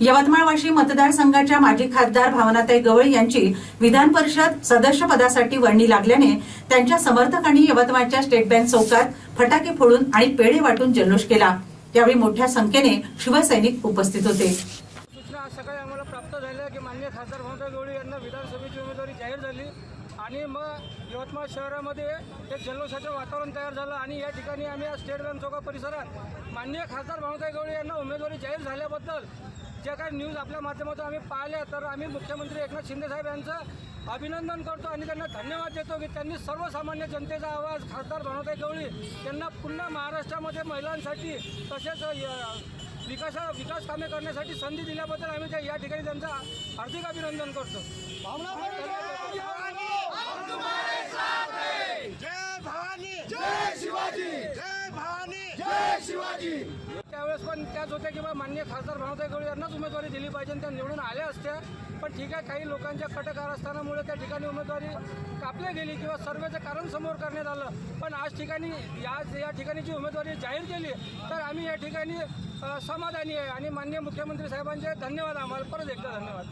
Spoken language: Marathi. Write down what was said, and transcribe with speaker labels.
Speaker 1: यवतमाळ वाशी मतदारसंघाच्या माजी खासदार भावनाताई गवळी यांची विधान परिषद सदस्य पदासाठी वर्णी लागल्याने त्यांच्या समर्थकांनी यवतमाळच्या स्टेट बँक चौकात फटाके फोडून आणि पेढे वाटून जल्लोष केला. यावेळी मोठ्या संख्येने शिवसैनिक उपस्थित होते.
Speaker 2: सूचना सकाळी आम्हाला प्राप्त झाल्या की मान्य खासदार भावनाताई गवळी यांना विधानसभेची उमेदवारी जाहीर झाली आणि मग यवतमाळ शहरामध्ये एक जल्लोषाचं वातावरण तयार झालं आणि या ठिकाणी आम्ही आज स्टेट बँक चौका परिसरात माननीय खासदार भावनाताई गवळी यांना उमेदवारी जाहीर झाल्याबद्दल ज्या काही न्यूज आपल्या माध्यमातून आम्ही पाहिल्या तर आम्ही मुख्यमंत्री एकनाथ शिंदे साहेब यांचं अभिनंदन करतो आणि त्यांना धन्यवाद देतो की त्यांनी सर्वसामान्य जनतेचा आवाज खासदार भाऊसाहेब गवळी यांना पुन्हा महाराष्ट्रामध्ये महिलांसाठी तसेच विकासा विकास कामे करण्यासाठी संधी दिल्याबद्दल आम्ही त्या या ठिकाणी त्यांचं हार्दिक अभिनंदन करतो.
Speaker 3: जय भवानी. जय शिवाजी. जय भवानी. जय शिवाजी.
Speaker 2: पण त्याच होत्या की बा मान्य खासदार भावताई गवळी यांनाच उमेदवारी दिली पाहिजे त्या निवडून आल्या असत्या. पण ठीक आहे काही लोकांच्या कटकारस्थानामुळे त्या ठिकाणी उमेदवारी कापल्या गेली किंवा सर्वेचं कारण समोर करण्यात आलं. पण आज ठिकाणी या या ठिकाणी जी उमेदवारी जाहीर केली तर आम्ही या ठिकाणी समाधानी आहे आणि मान्य मुख्यमंत्री साहेबांचे धन्यवाद आम्हाला. परत एकदा धन्यवाद.